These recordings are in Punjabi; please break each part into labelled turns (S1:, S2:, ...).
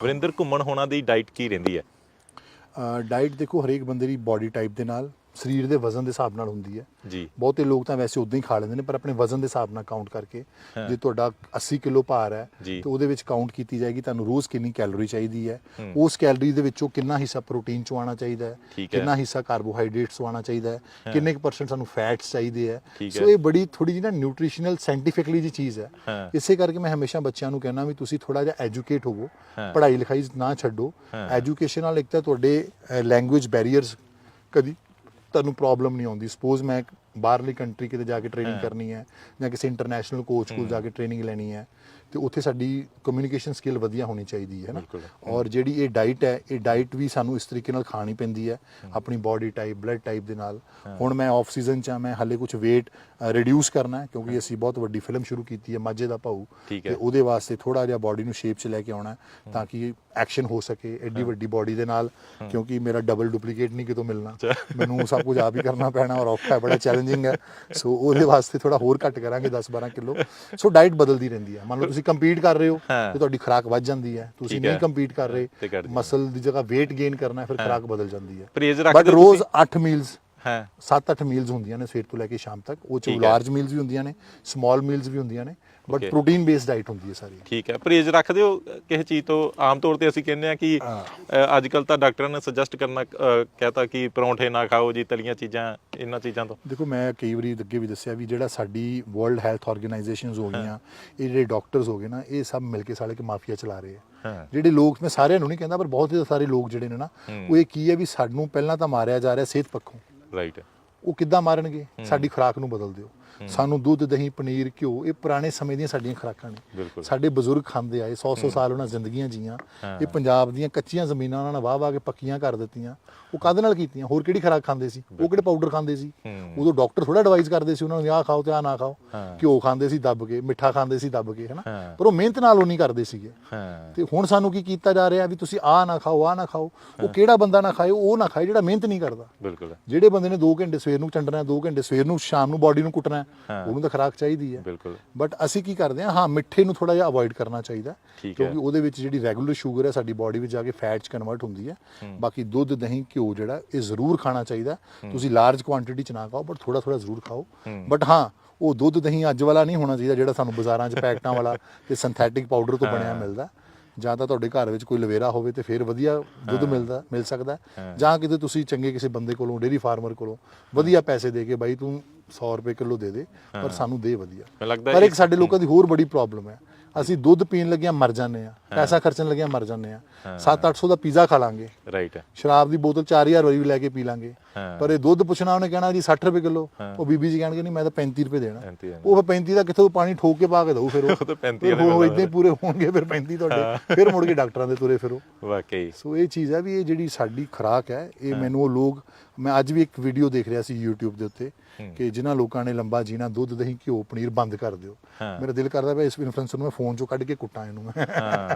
S1: ਵਰਿੰਦਰ ਘੁੰਮਣ ਹੋਣਾ ਦੀ ਡਾਈਟ ਕੀ ਰਹਿੰਦੀ ਹੈ?
S2: ਡਾਈਟ ਦੇਖੋ ਹਰੇਕ ਬੰਦੇ ਦੀ ਬਾਡੀ ਟਾਈਪ ਦੇ ਨਾਲ ਸਰੀਰ ਦੇ ਵਜ਼ਨ ਦੇ ਹਿਸਾਬ ਨਾਲ ਹੁੰਦੀ ਹੈ
S1: ਜੀ
S2: ਬਹੁਤੇ ਲੋਕ ਤਾਂ ਵੈਸੇ ਉਦਾਂ ਹੀ ਖਾ ਲੈਂਦੇ ਨੇ ਪਰ ਆਪਣੇ ਵਜ਼ਨ ਦੇ ਹਿਸਾਬ ਨਾਲ ਕਾਊਂਟ ਕਰਕੇ। ਜੇ ਤੁਹਾਡਾ 80 ਕਿਲੋ ਭਾਰ ਹੈ। ਤੇ ਉਹਦੇ ਵਿੱਚ ਕਾਊਂਟ ਕੀਤੀ ਜਾਏਗੀ ਤੁਹਾਨੂੰ ਰੋਜ਼ ਕਿੰਨੀ ਕੈਲੋਰੀ ਚਾਹੀਦੀ ਹੈ। ਉਸ ਕੈਲੋਰੀ ਦੇ ਵਿੱਚੋਂ ਕਿੰਨਾ ਹਿੱਸਾ ਪ੍ਰੋਟੀਨ ਚੋਂ ਆਉਣਾ ਚਾਹੀਦਾ ਹੈ। ਕਿੰਨਾ ਹਿੱਸਾ ਕਾਰਬੋਹਾਈਡਰੇਟਸ ਤੋਂ ਆਉਣਾ ਚਾਹੀਦਾ ਹੈ। ਕਿੰਨੇ ਕੁ ਪਰਸੈਂਟ ਸਾਨੂੰ ਫੈਟਸ ਚਾਹੀਦੇ ਹੈ ਸੋ। ਇਹ ਬੜੀ ਥੋੜੀ ਜਿਹੀ ਨਾ ਨਿਊਟ੍ਰੀਸ਼ਨਲ ਸਾਇੰਟੀਫਿਕਲੀ ਜੀ ਚੀਜ਼ ਹੈ ਇਸੇ ਕਰਕੇ ਮੈਂ ਹਮੇਸ਼ਾ ਬੱਚਿਆਂ ਨੂੰ ਕਹਿੰਦਾ ਵੀ ਤੁਸੀਂ ਥੋੜਾ ਜਿਹਾ ਐਜੂਕੇਟ ਹੋਵੋ। ਪੜ੍ਹਾਈ ਲਿਖਾਈ ਨਾ ਛੱਡੋ। ਐਜੂਕੇਸ਼ਨ ਨਾਲ ਇੱਕ ਤਾਂ ਤੁਹਾਡੇ ਲੈਂਗੁਏਜ ਬੈਰੀਅਰਸ ਕਦੀ ਤੁਹਾਨੂੰ ਪ੍ਰੋਬਲਮ ਨਹੀਂ ਆਉਂਦੀ। ਸਪੋਜ਼ ਮੈਂ ਬਾਹਰਲੀ ਕੰਟਰੀ ਕਿਤੇ ਜਾ ਕੇ ਟ੍ਰੇਨਿੰਗ। ਕਰਨੀ ਹੈ ਜਾਂ ਕਿਸੇ ਇੰਟਰਨੈਸ਼ਨਲ ਕੋਚ ਕੋਲ ਜਾ ਕੇ ਟ੍ਰੇਨਿੰਗ ਲੈਣੀ ਹੈ ਤੇ ਉੱਥੇ ਸਾਡੀ ਕਮਿਊਨੀਕੇਸ਼ਨ ਸਕਿੱਲ ਵਧੀਆ ਹੋਣੀ ਚਾਹੀਦੀ ਹੈ ਨਾ। ਔਰ ਜਿਹੜੀ ਇਹ ਡਾਈਟ ਹੈ ਇਹ ਡਾਈਟ ਵੀ ਸਾਨੂੰ ਇਸ ਤਰੀਕੇ ਨਾਲ ਖਾਣੀ ਪੈਂਦੀ ਹੈ ਆਪਣੀ ਬਾਡੀ ਟਾਈਪ ਬਲੱਡ ਟਾਈਪ ਦੇ ਨਾਲ। ਹੁਣ ਮੈਂ ਆਫ ਸੀਜ਼ਨ ਚ ਹਾਂ ਮੈਂ ਹਾਲੇ ਕੁਝ weight ਰਿਡਿਊਸ ਕਰਨਾ ਹੈ ਕਿਉਂਕਿ ਅਸੀਂ ਬਹੁਤ ਵੱਡੀ ਫਿਲਮ ਸ਼ੁਰੂ ਕੀਤੀ ਹੈ ਮਾਝੇ ਦਾ
S1: ਹੈ।
S2: ਤੇ ਉਹਦੇ ਵਾਸਤੇ ਥੋੜਾ ਜਿਹਾ ਬਾਡੀ ਨੂੰ ਸ਼ੇਪ 'ਚ ਲੈ ਕੇ ਆਉਣਾ ਤਾਂ ਕਿ ਐਕਸ਼ਨ ਹੋ ਸਕੇ ਐਡੀ ਵੱਡੀ ਬਾਡੀ ਦੇ ਨਾਲ ਕਿਉਂਕਿ ਮੇਰਾ ਡਬਲ ਡੁਪਲੀਕੇਟ ਨਹੀਂ ਕਿਤੋਂ ਮਿਲਣਾ। ਮੈਨੂੰ ਸਭ ਕੁਝ ਆਪ ਹੀ ਕਰਨਾ ਪੈਣਾ ਔਰ ਔਖਾ ਹੈ ਬੜਾ ਚੈਲੰਜਿੰਗ ਹੈ ਸੋ ਉਹਦੇ ਵਾਸਤੇ ਥੋੜਾ ਹੋਰ ਘੱਟ ਕਰਾਂਗੇ 10 12 ਕਿਲੋ ਸੋ ਡਾਈਟ ਬਦਲਦੀ ਰਹਿੰਦੀ ਹੈ ਮੰਨ ਲਓ ਤੁਸੀਂ ਕੰਪੀਟ ਕਰ ਰਹੇ ਹੋ। ਤੇ ਤੁਹਾਡੀ ਖੁਰਾਕ ਵੱਧ ਜਾਂਦੀ ਹੈ ਤੁਸੀਂ। ਨਹੀਂ ਕੰਪੀਟ ਕਰ ਰਹੇ ਮਸਲ ਦੀ ਜਗ੍ਹਾ weight gain ਕਰਨਾ ਹੈ ਫਿਰ ਖੁਰਾਕ ਬਦਲ ਜਾਂਦੀ ਹੈ ਬਟ ਰੋਜ਼
S1: ਤੁਸੀਂ?
S2: 8 ਮੀਲਸ
S1: ਹਾਂ।
S2: 7-8 ਮੀਲਸ ਹੁੰਦੀਆਂ ਨੇ ਸਵੇਰ ਤੋਂ ਲੈ ਕੇ ਸ਼ਾਮ ਤੱਕ। ਉਹ ਚ। ਲਾਰਜ ਮੀਲਸ ਵੀ ਹੁੰਦੀਆਂ ਨੇ ਸਮਾਲ ਮੀਲਸ ਵੀ ਹੁੰਦੀਆਂ ਨੇ ਬਟ. ਪ੍ਰੋਟੀਨ ਬੇਸਡ ਡਾਈਟ ਹੁੰਦੀ ਹੈ ਸਾਰੀ।
S1: ਠੀਕ ਹੈ। ਪਰਹੇਜ਼ ਰੱਖਦੇ ਹੋ ਕਿਸੇ ਚੀਜ਼ ਤੋਂ? ਆਮ ਤੌਰ ਤੇ ਅਸੀਂ ਕਹਿੰਦੇ ਆ ਕਿ। ਅੱਜ ਕੱਲ ਤਾਂ ਡਾਕਟਰਾਂ ਨੇ ਸੁਜੈਸਟ ਕਰਨਾ ਕਹਤਾ ਕਿ ਪਰੌਂਠੇ ਨਾ ਖਾਓ ਜੀ ਤਲੀਆਂ ਚੀਜ਼ਾਂ ਇਹਨਾਂ ਚੀਜ਼ਾਂ ਤੋਂ।
S2: ਦੇਖੋ ਮੈਂ ਕਈ ਵਾਰੀ ਅੱਗੇ ਵੀ ਦੱਸਿਆ ਵੀ ਜਿਹੜਾ ਸਾਡੀ ਵਰਲਡ ਹੈਲਥ ਆਰਗੇਨਾਈਜੇਸ਼ਨਸ ਹੋ ਗਈਆਂ ਇਹ ਜਿਹੜੇ ਡਾਕਟਰਸ ਹੋ ਗਏ ਨਾ ਇਹ ਸਭ ਮਿਲ ਕੇ ਸਾਲੇ ਕੇ ਮਾਫੀਆ ਚਲਾ ਰਹੇ ਆ। ਜਿਹੜੇ ਲੋਕ ਮੈਂ ਸਾਰਿਆਂ ਨੂੰ ਨਹੀਂ ਕਹਿੰਦਾ ਪਰ ਬਹੁਤ ਹੀ ਸਾਰੇ ਲੋਕ ਜਿਹੜੇ ਨੇ ਨਾ। ਉਹ ਇਹ ਕੀ ਹੈ ਵੀ ਸਾਨੂੰ ਪਹਿਲਾਂ ਤਾਂ ਮਾਰਿਆ ਜਾ ਰਿਹਾ ਸਿਹਤ ਪੱਖੋਂ।
S1: ਰਾਈਟ
S2: ਉਹ ਕਿੱਦਾਂ ਮਾਰਨਗੇ ਸਾਡੀ ਖੁਰਾਕ ਨੂੰ ਬਦਲ ਦਿਓ। ਸਾਨੂੰ ਦੁੱਧ ਦਹੀਂ ਪਨੀਰ ਘਿਓ ਇਹ ਪੁਰਾਣੇ ਸਮੇਂ ਦੀਆਂ ਸਾਡੀਆਂ ਖੁਰਾਕਾਂ ਨੇ। ਸਾਡੇ ਬਜ਼ੁਰਗ ਖਾਂਦੇ ਆਏ 100-100 ਸਾਲ ਉਹਨਾਂ ਜ਼ਿੰਦਗੀਆਂ ਜੀਆਂ। ਇਹ ਪੰਜਾਬ ਦੀਆਂ ਕੱਚੀਆਂ ਜ਼ਮੀਨਾਂ ਉਹਨਾਂ ਨੇ ਵਾਹ-ਵਾਹ ਕੇ ਪੱਕੀਆਂ ਕਰ ਦਿੱਤੀਆਂ। ਉਹ ਕਾਹਦੇ ਨਾਲ ਕੀਤੀਆਂ? ਹੋਰ ਕਿਹੜੀ ਖੁਰਾਕ ਖਾਂਦੇ ਸੀ? ਉਹ ਕਿਹੜੇ ਪਾਊਡਰ ਖਾਂਦੇ ਸੀ? ਉਦੋਂ ਡਾਕਟਰ ਥੋੜਾ ਐਡਵਾਈਸ ਕਰਦੇ ਸੀ ਉਹਨਾਂ ਨੂੰ ਆਹ ਖਾਓ ਤੇ ਆਹ ਨਾ ਖਾਓ। ਘਿਓ ਖਾਂਦੇ ਸੀ ਦੱਬ ਕੇ ਮਿੱਠਾ ਖਾਂਦੇ ਸੀ ਦੱਬ ਕੇ ਹਨਾ। ਪਰ ਉਹ ਮਿਹਨਤ ਨਾਲ ਉਹ ਨਹੀਂ ਕਰਦੇ ਸੀਗੇ। ਤੇ ਹੁਣ ਸਾਨੂੰ ਕੀ ਕੀਤਾ ਜਾ ਰਿਹਾ ਵੀ ਤੁਸੀਂ ਆਹ ਨਾ ਖਾਓ ਆਹ ਨਾ ਖਾਓ। ਉਹ ਕਿਹੜਾ ਬੰਦਾ ਨਾ ਖਾਏ ਉਹ ਨਾ ਖਾਏ ਜਿਹੜਾ ਮਿਹਨਤ ਨਹੀਂ ਕਰਦਾ।
S1: ਬਿਲਕੁਲ।
S2: ਜਿਹੜੇ ਬੰਦੇ ਨੇ 2 ਘੰਟੇ ਸਵੇਰ ਨੂੰ ਚੰਡਣਾ 2 ਘੰਟੇ ਸਵੇਰ ਨੂੰ ਸ਼ਾਮ ਨੂੰ ਬਾਡੀ ਨੂੰ ਕੁੱਟਣਾ ਹੈ,
S1: ਹਾਂ।
S2: ਉਹਨੂੰ ਤਾਂ ਖੁਰਾਕ ਚਾਹੀਦੀ ਹੈ।
S1: ਬਿਲਕੁਲ।
S2: ਬਟ ਅਸੀਂ ਕੀ ਕਰਦੇ ਹਾਂ ਹਾਂ ਮਿੱਠੇ ਨੂੰ ਥੋੜਾ ਜਿਹਾ ਅਵੋਇਡ ਕਰਨਾ ਚਾਹੀਦਾ। ਕਿਉਂਕਿ ਉਹਦੇ ਵਿੱਚ ਜਿਹੜੀ ਰੈਗੂਲਰ ਸ਼ੂਗਰ ਹੈ ਸਾਡੀ ਬਾਡੀ ਵਿੱਚ ਜਾ ਕੇ ਫੈਟ 'ਚ ਕਨਵਰਟ ਹੁੰਦੀ ਹੈ। ਬਾਕੀ ਦੁੱਧ ਦਹੀਂ ਘਿਓ ਜਿਹੜਾ ਇਹ ਜ਼ਰੂਰ ਖਾਣਾ ਚਾਹੀਦਾ। ਤੁਸੀਂ ਲਾਰਜ ਕੁਆਂਟੀਟੀ 'ਚ ਨਾ ਖਾਓ ਬਟ ਥੋੜਾ ਥੋੜਾ ਜ਼ਰੂਰ ਖਾਓ। ਬਟ ਹਾਂ ਉਹ ਦੁੱਧ ਦਹੀਂ ਅੱਜ ਵਾਲਾ ਨਹੀਂ ਹੋਣਾ ਚਾਹੀਦਾ ਜਿਹੜਾ ਸਾਨੂੰ ਬਾਜ਼ਾਰਾਂ 'ਚ ਪੈਕਟਾਂ ਵਾਲਾ ਤੇ ਸਿੰਥੈਟਿਕ ਪਾਊਡਰ ਤੋਂ ਬਣਿਆ ਮਿਲਦਾ। ਜਾਂ ਤਾਂ ਤੁਹਾਡੇ ਘਰ ਵਿੱਚ ਕੋਈ ਲਵੇਰਾ ਹੋਵੇ ਤੇ ਫਿਰ ਵਧੀਆ ਦੁੱਧ ਮਿਲਦਾ ਮਿਲ ਸਕਦਾ। ਜਾਂ ਕਿਤੇ ਤੁਸੀਂ ਚੰਗੇ ਕਿਸੇ ਬੰਦੇ ਕੋਲੋਂ ਡੇਰੀ ਫਾਰਮਰ ਕੋਲੋਂ ਵਧੀਆ ਪੈਸੇ ਦੇ ਕੇ ਬਾਈ ਤੂੰ 100 ਰੁਪਏ ਕਿਲੋ ਦੇ ਦੇ ਪਰ ਸਾਨੂੰ ਦੇ ਵਧੀਆ। ਪਰ ਇੱਕ ਸਾਡੇ ਲੋਕਾਂ ਦੀ ਹੋਰ ਬੜੀ ਪ੍ਰੋਬਲਮ ਹੈ। ਅਸੀਂ ਦੁੱਧ ਪੀਣ ਲੱਗਿਆ ਮਰ ਜਾਂਦੇ ਆ ਪੈਸਾ ਖਰਚਣ ਲੱਗਿਆ ਮਰ ਜਾਂਦੇ ਆ। 7-800 ਦਾ ਪੀਜ਼ਾ ਖਾ ਲਾਂਗੇ।
S1: ਰਾਈਟ
S2: ਸ਼ਰਾਬ ਦੀ ਬੋਤਲ 4000 ਵਾਰੀ ਵੀ ਲੈ ਕੇ ਪੀ ਲਾਂਗੇ। ਪਰ ਇਹ ਦੁੱਧ ਪੁੱਛਣਾ ਉਹਨੇ ਕਹਿਣਾ ਜੀ 60 ਰੁਪਏ ਕਿਲੋ। ਉਹ ਬੀਬੀ ਜੀ ਕਹਿਣਗੇ ਨਹੀਂ ਮੈਂ ਤਾਂ 35 ਰੁਪਏ ਦੇਣਾ।
S1: 35 ਦੇਣਾ।
S2: ਉਹ ਫਿਰ 35 ਦਾ ਕਿੱਥੋਂ ਪਾਣੀ ਠੋਕ ਕੇ ਪਾ ਕੇ ਦਊ ਫਿਰ ਉਹ।
S1: ਉਹ ਤਾਂ 35
S2: ਫਿਰ
S1: ਵਾਲੇ
S2: ਉਹ
S1: ਮਿਲਦਾ
S2: ਇਦਾਂ ਹੀ ਪੂਰੇ ਹੋਣਗੇ ਫਿਰ 35 ਤੁਹਾਡੇ। ਫਿਰ ਮੁੜ ਕੇ ਡਾਕਟਰਾਂ ਦੇ ਤੁਰੇ ਫਿਰੋ।
S1: ਵਾਕਈ।
S2: ਸੋ ਇਹ ਚੀਜ਼ ਹੈ ਵੀ ਇਹ ਜਿਹੜੀ ਸਾਡੀ ਖੁਰਾਕ ਹੈ ਇਹ ਮੈਨੂੰ ਉਹ ਲੋਕ ਮੈਂ ਅੱਜ ਵੀ ਇੱਕ ਵੀਡੀਓ ਦੇਖ ਰਿਹਾ ਸੀ YouTube ਦੇ ਉੱਤੇ ਕਿ ਜਿਨ੍ਹਾਂ ਲੋਕਾਂ ਨੇ ਲੰਬਾ ਜੀਣਾ ਦੁੱਧ ਦਹੀਂ ਘਿਓ ਪਨੀਰ ਬੰਦ ਕਰ ਦਿਓ। ਮੇਰਾ ਦਿਲ ਕਰਦਾ ਪਿਆ ਇਸ ਇਨਫਲੂਐਂਸਰ ਨੂੰ ਮੈਂ ਫੋਨ ਚੋਂ ਕੱਢ ਕੇ ਕੁੱਟਾਂ ਇਹਨੂੰ ਮੈਂ।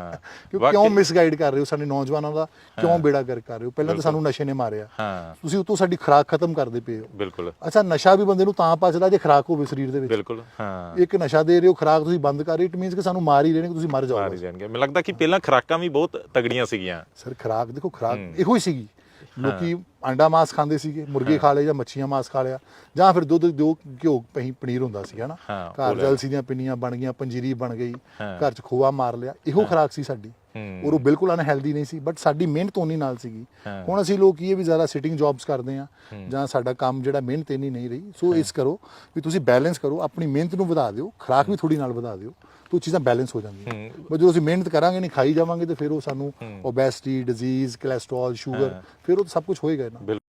S1: ਹਾਂ।
S2: ਕਿ
S1: ਵਾਕਈ।
S2: ਕਿਉਂ ਮਿਸਗਾਈਡ ਕਰ ਰਹੇ ਹੋ ਸਾਡੇ ਨੌਜਵਾਨਾਂ ਦਾ? ਕਿਉਂ ਬੇੜਾ ਗਰ ਕਰ ਰਹੇ ਹੋ? ਪਹਿਲਾਂ ਤਾਂ ਸਾਨੂੰ ਨਸ਼ੇ ਨੇ ਮਾਰਿਆ।
S1: ਹਾਂ।
S2: ਤੁਸੀਂ ਉਤੋਂ ਸਾਡੀ ਖੁਰਾਕ ਖਤਮ ਕਰਦੇ ਪਏ ਹੋ।
S1: ਬਿਲਕੁਲ।
S2: ਅੱਛਾ ਨਸ਼ਾ ਵੀ ਬੰਦੇ ਨੂੰ ਤਾਂ ਪਚਦਾ ਜੇ ਖੁਰਾਕ ਹੋਵੇ ਸਰੀਰ ਦੇ ਵਿੱਚ।
S1: ਬਿਲਕੁਲ ਹਾਂ।
S2: ਇੱਕ ਨਸ਼ਾ ਦੇ ਰਹੇ ਹੋ ਖੁਰਾਕ ਤੁਸੀਂ ਬੰਦ ਕਰ ਰਹੇ ਇਟ ਮੀਨਸ ਕਿ ਸਾਨੂੰ ਮਾਰ ਹੀ ਰਹੇ ਨੇ ਕਿ ਤੁਸੀਂ ਮਰ
S1: ਮਾਰ
S2: ਜਾਓਗੇ
S1: ਹੀ ਜਾਣਗੇ। ਮੈਨੂੰ ਲੱਗਦਾ ਕਿ ਪਹਿਲਾਂ ਖੁਰਾਕਾਂ ਵੀ ਬਹੁਤ ਤਗੜੀਆਂ ਸੀਗੀਆਂ।
S2: ਸਰ ਖੁਰਾਕ ਦੇਖੋ ਖੁਰਾਕ ਇਹੋ ਹੀ ਸੀਗੀ। ਲੋਕੀ ਅੰਡਾ ਮਾਸ ਖਾਂਦੇ ਸੀਗੇ ਮੁਰਗੇ ਖਾ ਲਏ ਜਾਂ ਮੱਛੀਆਂ ਮਾਸ ਖਾ ਲਿਆ ਜਾਂ ਫਿਰ ਦੁੱਧ ਦਿਓ ਘਿਓ ਪਹੀਂ ਪਨੀਰ ਹੁੰਦਾ ਸੀ ਹਨਾ। ਘਰ ਜਲਸੀ ਦੀਆਂ ਪਿੰਨੀਆਂ ਬਣ ਗਈਆਂ ਪੰਜੀਰੀ ਬਣ ਗਈ। ਘਰ ਚ ਖੋਆ ਮਾਰ ਲਿਆ ਇਹੋ ਖੁਰਾਕ ਸੀ ਸਾਡੀ। ਔਰ ਉਹ ਬਿਲਕੁਲ ਅਨਹੈਲਦੀ ਨਹੀਂ ਸੀ ਬਟ ਸਾਡੀ ਮਿਹਨਤ ਉਨੀ ਨਾਲ ਸੀਗੀ। ਹੁਣ ਅਸੀਂ ਲੋਕ ਕੀ ਹੈ ਵੀ ਜ਼ਿਆਦਾ ਸਿਟਿੰਗ ਜੌਬਸ ਕਰਦੇ ਆ ਜਾਂ ਸਾਡਾ ਕੰਮ ਜਿਹੜਾ ਮਿਹਨਤ ਇੰਨੀ ਨਹੀਂ ਰਹੀ ਸੋ ਇਸ ਕਰੋ ਵੀ ਤੁਸੀਂ ਬੈਲੈਂਸ ਕਰੋ ਆਪਣੀ ਮਿਹਨਤ ਨੂੰ ਵਧਾ ਦਿਓ ਖੁਰਾਕ ਵੀ ਥੋੜੀ ਨਾਲ ਵਧਾ ਦਿਓ ਤਾਂ ਚੀਜ਼ਾਂ ਬੈਲੈਂਸ ਹੋ ਜਾਂਦੀਆਂ। ਬਸ ਜਦੋਂ ਅਸੀਂ ਮਿਹਨਤ ਕਰਾਂਗੇ ਨਹੀਂ ਖਾਈ ਜਾਵਾਂਗੇ ਤੇ ਫਿਰ ਉਹ ਸਾਨੂੰ ਓਬੈਸਿਟੀ ਡਿਜ਼ੀਜ਼ ਕੋਲੇਸਟ੍ਰੋਲ ਸ਼ੂਗਰ ਫਿਰ ਉਹ ਸਭ ਕੁਝ ਹੋਏਗਾ ਨਾ।